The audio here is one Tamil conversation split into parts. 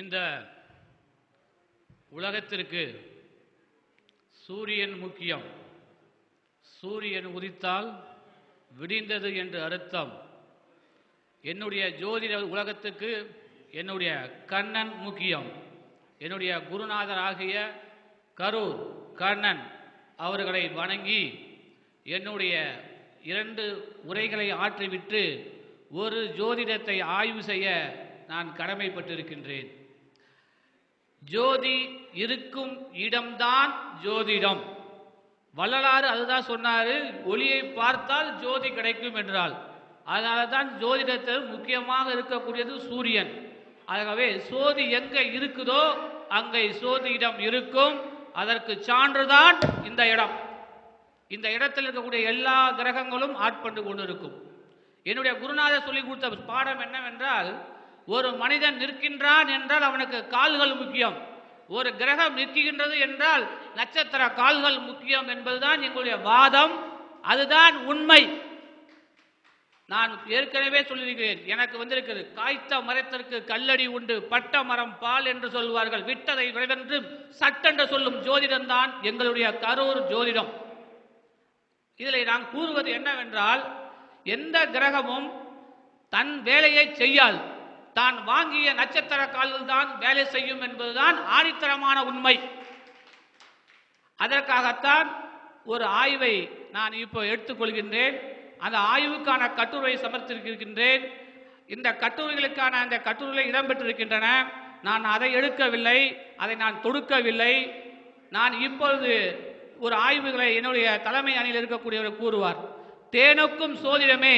இந்த உலகத்திற்கு சூரியன் முக்கியம். சூரியன் உதித்தால் விடிந்தது என்று அர்த்தம். என்னுடைய ஜோதிட உலகத்துக்கு என்னுடைய கண்ணன் முக்கியம். என்னுடைய குருநாதர் ஆகிய கரூர் கண்ணன் அவர்களை வணங்கி என்னுடைய இரண்டு உரைகளை ஆற்றிவிட்டு ஒரு ஜோதிடத்தை ஆய்வு செய்ய நான் கடமைப்பட்டிருக்கின்றேன். ஜோதி இருக்கும் இடம்தான் ஜோதிடம். வள்ளலாறு அதுதான் சொன்னாரு ஒளியை பார்த்தால் ஜோதி கிடைக்கும் என்றால். அதனால தான் ஜோதிடத்தில் முக்கியமாக இருக்கக்கூடியது சூரியன். ஆகவே சோதி எங்க இருக்குதோ அங்கே சோதியிடம் இருக்கும். அதற்கு சான்றுதான் இந்த இடம். இந்த இடத்தில் இருக்கக்கூடிய எல்லா கிரகங்களும் ஆட்பண்டு கொண்டிருக்கும். என்னுடைய குருநாதர் சொல்லி கொடுத்த பாடம் என்னவென்றால் ஒரு மனிதன் நிற்கின்றான் என்றால் அவனுக்கு கால்கள் முக்கியம். ஒரு கிரகம் நிற்கின்றது என்றால் நட்சத்திர கால்கள் முக்கியம் என்பதுதான் எங்களுடைய வாதம். அதுதான் உண்மை. நான் ஏற்கனவே சொல்லியிருக்கிறேன். எனக்கு வந்திருக்கிறது. காய்த்த மரத்திற்கு கல்லடி உண்டு பட்ட மரம் பால் என்று சொல்வார்கள். விட்டதை விரைவென்று சட்டென்று சொல்லும் ஜோதிடம் தான் எங்களுடைய கரூர் ஜோதிடம். இதில் நான் கூறுவது என்னவென்றால் எந்த கிரகமும் தன் வேலையை செய்யாது தான் வாங்கிய நட்சத்திர கால்கள் தான் வேலை செய்யும் என்பதுதான் ஆணித்தரமான உண்மை. அதற்காகத்தான் ஒரு ஆய்வை நான் இப்போ எடுத்துக்கொள்கின்றேன். அந்த ஆய்வுக்கான கட்டுரை சமர்த்திருக்கின்றேன். இந்த கட்டுரைகளுக்கான அந்த கட்டுரைகள் இடம்பெற்றிருக்கின்றன. நான் அதை எடுக்கவில்லை அதை நான் தொடுக்கவில்லை. நான் இப்பொழுது ஒரு ஆய்வுகளை என்னுடைய தலைமை அணியில் இருக்கக்கூடியவர் கூறுவார். தேனுக்கும் சோதிடமே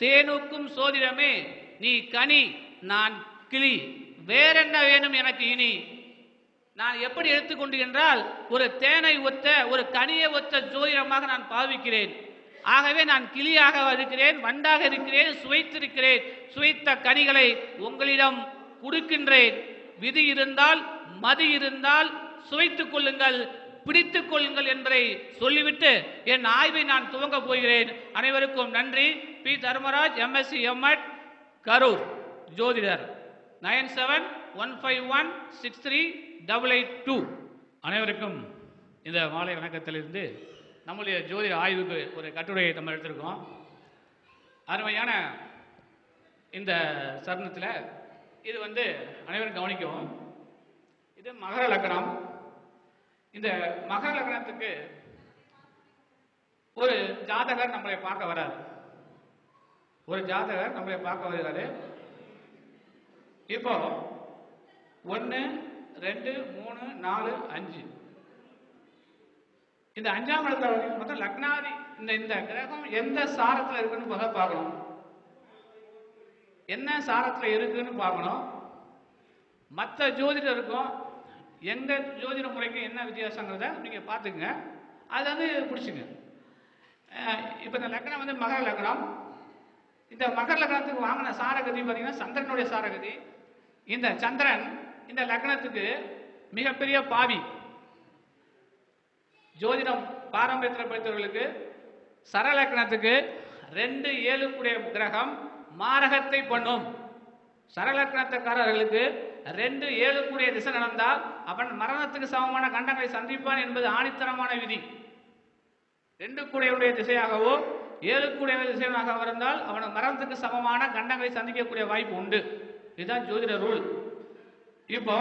தேனுக்கும் சோதிடமே நீ கனி நான் கிளி. வேறென்ன வேணும் எனக்கு இனி? நான் எப்படி எடுத்துக்கொண்டு என்றால் ஒரு தேனை ஒத்த ஒரு கனியை ஒத்த ஜோதிடமாக நான் பாவிக்கிறேன். ஆகவே நான் கிளியாக இருக்கிறேன் வண்டாக இருக்கிறேன் சுவைத்திருக்கிறேன். சுவைத்த கனிகளை உங்களிடம் கொடுக்கின்றேன். விதி இருந்தால் மதி இருந்தால் சுவைத்துக் கொள்ளுங்கள் பிடித்துக் கொள்ளுங்கள் என்பதை சொல்லிவிட்டு என் ஆய்வை நான் துவங்க போகிறேன். அனைவருக்கும் நன்றி. P. Dharmaraj MSc MEd Karur ஜோதிடர். Nine seven one five one six three double eight two. அனைவருக்கும் இந்த மாலை வணக்கத்திலிருந்து நம்முடைய ஜோதிட ஆய்வுக்கு ஒரு கட்டுரையை நம்ம எடுத்திருக்கோம். அருமையான இந்த சரணத்தில் இது வந்து அனைவரும் கவனிக்கவும். இது மகர லக்னம். இந்த மகர லக்னத்துக்கு ஒரு ஜாதகர் நம்மளை பார்க்க வராது ஒரு ஜாதகர் நம்மளை பார்க்க வருகிறாரு. இப்போ ஒன்று ரெண்டு மூணு நாலு அஞ்சு. இந்த அஞ்சாம் இடத்துல வரைக்கும் மொத்தம் லக்னாதி இந்த இந்த கிரகம் எந்த சாரத்தில் இருக்குன்னு முதல்ல பார்க்கணும். என்ன சாரத்தில் இருக்குன்னு பார்க்கணும். மற்ற ஜோதிடருக்கும் எந்த ஜோதிட முறைக்கும் என்ன வித்தியாசங்கிறத நீங்கள் பார்த்துக்குங்க. அதை வந்து பிடிச்சிங்க. இப்போ இந்த லக்னம் வந்து மகர லக்னம். இந்த மகர லக்னத்துக்கு வாங்கின சாரகதி பார்த்தீங்கன்னா சந்திரனுடைய சாரகதி. இந்த சந்திரன் இந்த லக்னத்துக்கு மிகப்பெரிய பாவி. ஜோதிடம் பாரம்பரியத்தில் படித்தவர்களுக்கு சரலக்கணத்துக்கு ரெண்டு ஏழு கூடிய கிரகம் மாரகத்தை பண்ணும். சரலக்கணத்துக்காரர்களுக்கு ரெண்டு ஏழு கூடிய திசை நடந்தால் அவன் மரணத்துக்கு சமமான கண்டங்களை சந்திப்பான் என்பது ஆணித்தரமான விதி. ரெண்டு கூடையுடைய திசையாகவோ ஏழுக்குடைய விஷயமாக இருந்தால் அவன் மரணத்துக்கு சமமான கண்டங்களை சந்திக்கக்கூடிய வாய்ப்பு உண்டு. இதுதான் ஜோதிட ரூல். இப்போ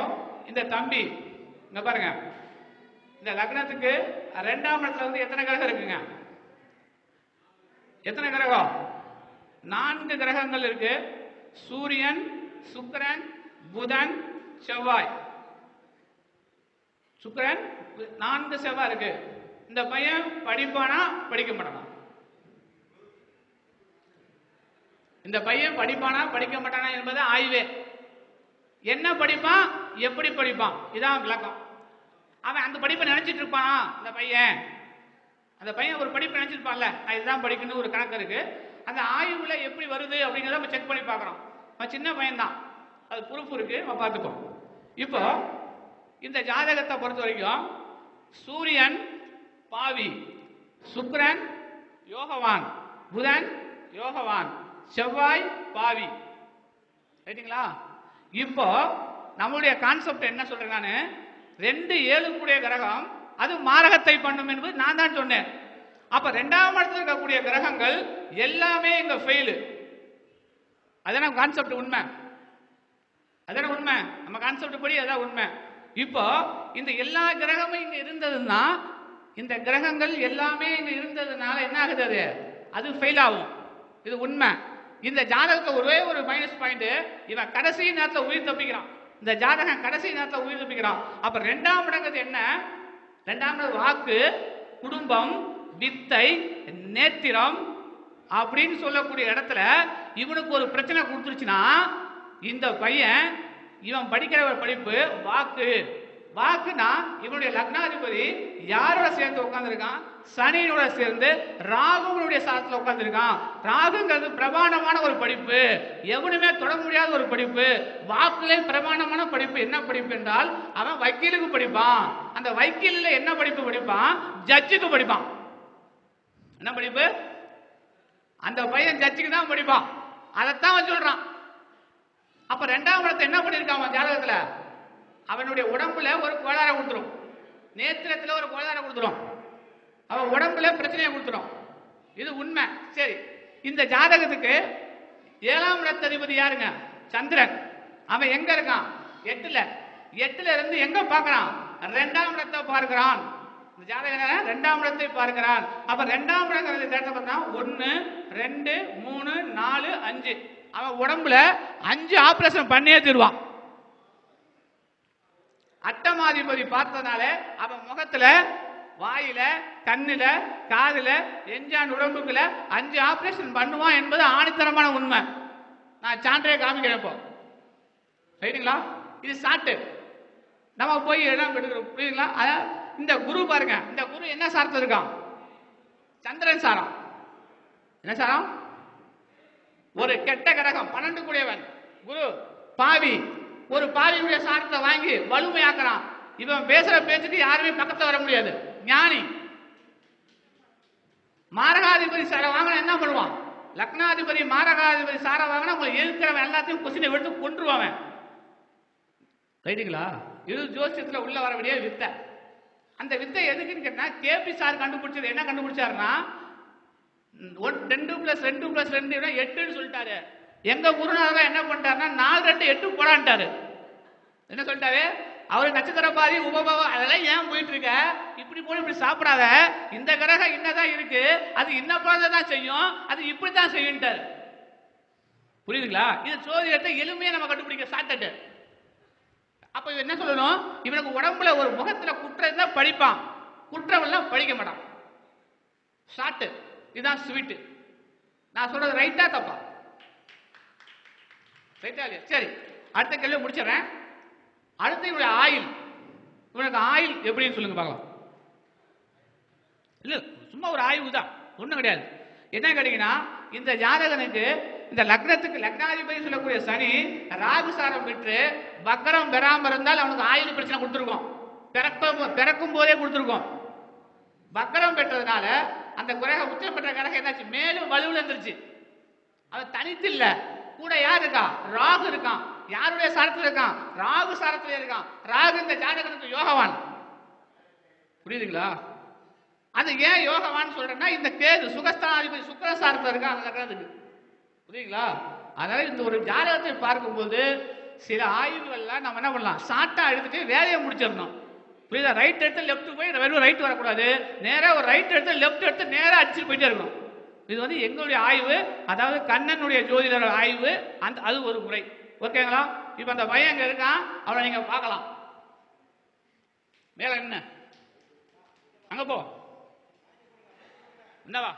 இந்த தம்பி இங்க பாருங்க. இந்த லக்னத்துக்கு ரெண்டாம் இடத்துல வந்து எத்தனை கிரகம் இருக்குங்க? எத்தனை கிரகம்? நான்கு கிரகங்கள் இருக்கு. சூரியன் சுக்கிரன் புதன் செவ்வாய். சுக்கிரன் நான்கு செவ்வாய் இருக்கு. இந்த பையன் படிப்பானா படிக்க மாட்டானா? இந்த பையன் படிப்பானா? படிக்க மாட்டானா என்பது ஆய்வே. என்ன படிப்பான்? எப்படி படிப்பான்? இதான் விளக்கம். அவன் அந்த படிப்பை நினைச்சிட்டு இருப்பானா இந்த பையன். அந்த பையன் ஒரு படிப்பு நினைச்சிருப்பான்ல. நான் இதுதான் படிக்கணும் ஒரு கணக்கு இருக்கு. அந்த ஆய்வுல எப்படி வருது அப்படிங்கிறத நம்ம செக் பண்ணி பார்க்குறோம். அவன் சின்ன பையன்தான். அது ப்ரூஃப் இருக்கு. நம்ம பார்த்துப்போம். இப்போ இந்த ஜாதகத்தை பொறுத்த வரைக்கும் சூரியன் பாவி சுக்ரன் யோகவான் புதன் யோகவான். செவ்வாய் பாவி. ரைட்டுங்களா இப்போ நம்மளுடைய கான்செப்ட் என்ன சொல்றேன் நான் ரெண்டு ஏழு கூடிய கிரகம் அது மாரகத்தை பண்ணும் என்பது நான் தான் சொன்னேன். அப்ப ரெண்டாம் இடத்துல இருக்கக்கூடிய கிரகங்கள் எல்லாமே இங்க ஃபெயிலு அதான கான்செப்ட் உண்மை? அதான உண்மை? நம்ம கான்செப்ட் படி அதான் உண்மை. இப்போ இந்த எல்லா கிரகமும் இங்க இருந்ததுன்னா இந்த கிரகங்கள் எல்லாமே இங்க இருந்ததுனால என்ன ஆகுது அது? அது ஃபெயில் ஆகும். இது உண்மை. இந்த ஜாதகத்தை ஒரே ஒரு மைனஸ் பாயிண்ட் இவன் கடைசி நேரத்தில் உயிர் தப்பிக்கிறான். இந்த ஜாதகம் கடைசி நேரத்தில் உயிர் தப்பிக்கிறான். அப்ப ரெண்டாம் இடங்கிறது என்ன? ரெண்டாம் இடம் வாக்கு குடும்பம் வித்தை நேத்திரம் அப்படின்னு சொல்லக்கூடிய இடத்துல இவனுக்கு ஒரு பிரச்சனை கொடுத்துருச்சுன்னா இந்த பையன் இவன் படிக்கிற ஒரு படிப்பு வாக்கு. வாக்குனா இவனுடைய லக்னாதிபதி யாரோட சேர்ந்து உட்கார்ந்துருக்கான்? சனியோட சேர்ந்து ராகுவனுடைய சாரத்தில் உட்கார்ந்துருக்கான். ராகுங்கிறது பிரமாணமான ஒரு படிப்பு. எவனுமே தொட முடியாத ஒரு படிப்பு. வாக்குலே பிரமாணமான படிப்பு. என்ன படிப்பு என்றால் அவன் வக்கீலுக்கு படிப்பான். அந்த வக்கீலில் என்ன படிப்பு படிப்பான்? ஜட்ஜுக்கு படிப்பான். என்ன படிப்பு? அந்த பையன் ஜட்ஜுக்கு தான் படிப்பான். அதைத்தான் அவன் சொல்றான். அப்ப ரெண்டாம் இடத்தை என்ன பண்ணியிருக்கான் அவன் ஜாதகத்துல? அவனுடைய உடம்புல ஒரு கோளாறை கொடுத்துரும். நேத்திரத்தில் ஒரு கோளாறை கொடுத்துரும். அவன் உடம்புல பிரச்சனையை கொடுத்துரும். இது உண்மை. சரி. இந்த ஜாதகத்துக்கு ஏழாம் இடத்ததிபதி யாருங்க? சந்திரன். அவன் எங்க இருக்கான்? எட்டுல. எட்டுல இருந்து எங்க பார்க்கறான்? ரெண்டாம் இடத்தை பார்க்கிறான். இந்த ஜாதகம் ரெண்டாம் இடத்தை பார்க்கிறான். அப்ப ரெண்டாம் இடங்கிறது கேட்ட பார்த்தா ஒன்னு ரெண்டு மூணு நாலு அஞ்சு. அவன் உடம்புல அஞ்சு ஆபரேஷன் பண்ணியே தீருவான். அட்டமாதிபதி பார்த்ததுனால அவன் முகத்துல வாயில கண்ணுல காதுல எஞ்சான் உடம்புக்குல அஞ்சு ஆபரேஷன் பண்ணுவான் என்பது ஆணித்தரமான உண்மை. நான் சான்றையை காமிக்கிறேன் இப்போ. சரிங்களா? இது சாட்டு. நம்ம போய் என்ன எடுக்கிறோம் புரியுதுங்களா? அதான் இந்த குரு பாருங்க. இந்த குரு என்ன சாரத்தில் இருக்கான்? சந்திரன் சாரம். என்ன சாரம்? ஒரு கெட்ட கிரகம் பன்னெண்டு கூடியவன். குரு பாவி. ஒரு பாவியுடைய சாரத்தை வாங்கி வலிமையாக்குறான். இவன் பேசுற பேச்சுக்கு யாருமே பக்கத்துல வர முடியாது. ஞானி. மாரகாதிபதி சார வாங்கினா என்ன பண்ணுவான்? லக்னாதிபதி மாரகாதிபதி சார வாங்கினா உங்களை எதிர்க்கிறவன் எல்லாத்தையும் கொஸ்டினை எடுத்து கொன்றுவான் ரைட்டுங்களா இது ஜோசியத்துல உள்ள வர வேண்டிய வித்தை. அந்த வித்தை எதுக்குன்னு கேட்டா கேபி சார் கண்டுபிடிச்சது என்ன கண்டுபிடிச்சாருன்னா ஒன் ரெண்டு பிளஸ் ரெண்டு பிளஸ் ரெண்டு எட்டுன்னு சொல்லிட்டாரு. எங்க குருநாதர் என்ன பண்ணிட்டாருன்னா நாலு ரெண்டு எட்டு போடான்ட்டாரு. என்ன சொல்லிட்டாரு? அவர் நட்சத்திர பாதி உபபவம் அதெல்லாம் ஏன் போயிட்டு இருக்க இப்படி போய் இப்படி சாப்பிடாத. இந்த கிரகம் என்னதான் இருக்கு. அது இன்ன குழந்தை தான் செய்யும். அது இப்படி தான் செய்யும்ட்டாரு. புரியுதுங்களா? இது சோதிடத்தை எளிமையை நம்ம கண்டுபிடிக்க சாட்டட்டு அப்ப இவன் என்ன சொல்லணும்? இவனுக்கு உடம்புல ஒரு முகத்துல குற்றம் தான் படிப்பான். குற்றம் எல்லாம் படிக்க மாட்டான். ஷார்ட்டு இதுதான் ஸ்வீட்டு நான் சொல்றது ரைட்டா தப்பா? ரைட்டா இல்லையா? சரி. அடுத்த கேள்வி முடிச்சிடறேன். அடுத்து இவனுடைய ஆயில் இவனுக்கு ஆயில் எப்படின்னு சொல்லுங்க பார்க்கலாம். இல்ல சும்மா ஒரு ஆய்வு தான். ஒன்றும் கிடையாது. என்ன கேட்டீங்கன்னா இந்த ஜாதகனுக்கு இந்த லக்னத்துக்கு லக்னாதிபதி சொல்லக்கூடிய சனி ராகு சாரம் பெற்று பக்கரம் பெறாம இருந்தால் அவனுக்கு ஆயுள் பிரச்சனை கொடுத்துருக்கோம். பிறக்க பிறக்கும் போதே கொடுத்துருக்கோம். பக்கரம் பெற்றதுனால அந்த கிரகம் உச்சம் பெற்ற கிரகம் என்னாச்சு? மேலும் வலுவில் இருந்துருச்சு. அவன் தனித்து இல்லை. கூட யார் இருக்கா? ராகு இருக்கான். யாருடைய சாரத்தில் இருக்கான்? ராகு சாரத்தில் இருக்கான். ராகு இந்த ஜாதகத்துக்கு யோகவான். புரியுதுங்களா? அது ஏன் யோகவான் சொல்றேன்னா இந்த கேது சுகஸ்தானாதிபதி சுக்கிர சாரத்துல இருக்கான் அந்த லக்னத்துக்கு புரியுதுங்களா? அதனால இந்த ஒரு ஜாதகத்தை பார்க்கும்போது சில ஆய்வுகள்லாம் நம்ம என்ன பண்ணலாம்? சாட்டா எடுத்துட்டு வேலையை முடிச்சிடணும். புரியுதா? ரைட் எடுத்து லெஃப்ட் போய் வெறும் ரைட் வரக்கூடாது. நேராக ஒரு ரைட் எடுத்து லெஃப்ட் எடுத்து நேராக அடிச்சுட்டு போயிட்டே இருக்கணும். இது வந்து எங்களுடைய ஆய்வு அதாவது கண்ணனுடைய ஜோதிடர் ஆய்வு அந்த அது ஒரு முறை. ஓகேங்களா இப்போ அந்த பையன் அங்க இருக்கான் அவனை நீங்க பார்க்கலாம். மேல என்ன அங்க போ. என்னவா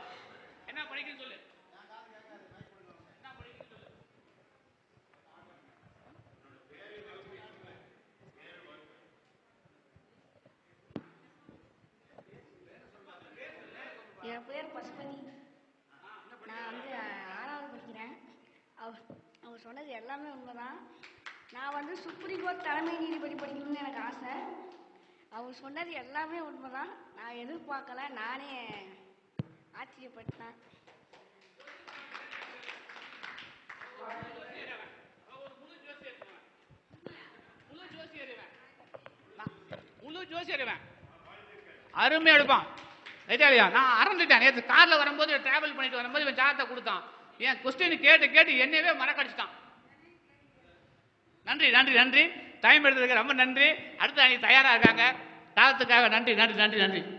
என்ன படிக்கணும்னு சொல்லு என் பேர் பசுபதி நான் வந்து ஆறாவது படிக்கிறேன் அவர் அவர் சொன்னது எல்லாமே உண்மைதான். நான் வந்து சுப்ரீம் கோர்ட் தலைமை நீதிபதி படிக்கணும்னு எனக்கு ஆசை. அவர் சொன்னது எல்லாமே உண்மைதான். நான் எதிர்பார்க்கல. நானே ஆச்சரியப்பட்டேன். முழு இவன் அருமையா எடுப்பான். ரைட்டா நான் அறந்துட்டேன் நேற்று கார்ல வரும்போது டிராவல் பண்ணிட்டு வரும்போது இவன் ஜாதகத்தை கொடுத்தான். என் கொஸ்டின் கேட்டு கேட்டு என்னையவே மறக்கடிச்சிட்டான். நன்றி நன்றி நன்றி. டைம் எடுத்ததுக்கு ரொம்ப நன்றி. அடுத்து அன்னைக்கு தயாராக இருக்காங்க. தாளத்துக்காக நன்றி நன்றி நன்றி நன்றி.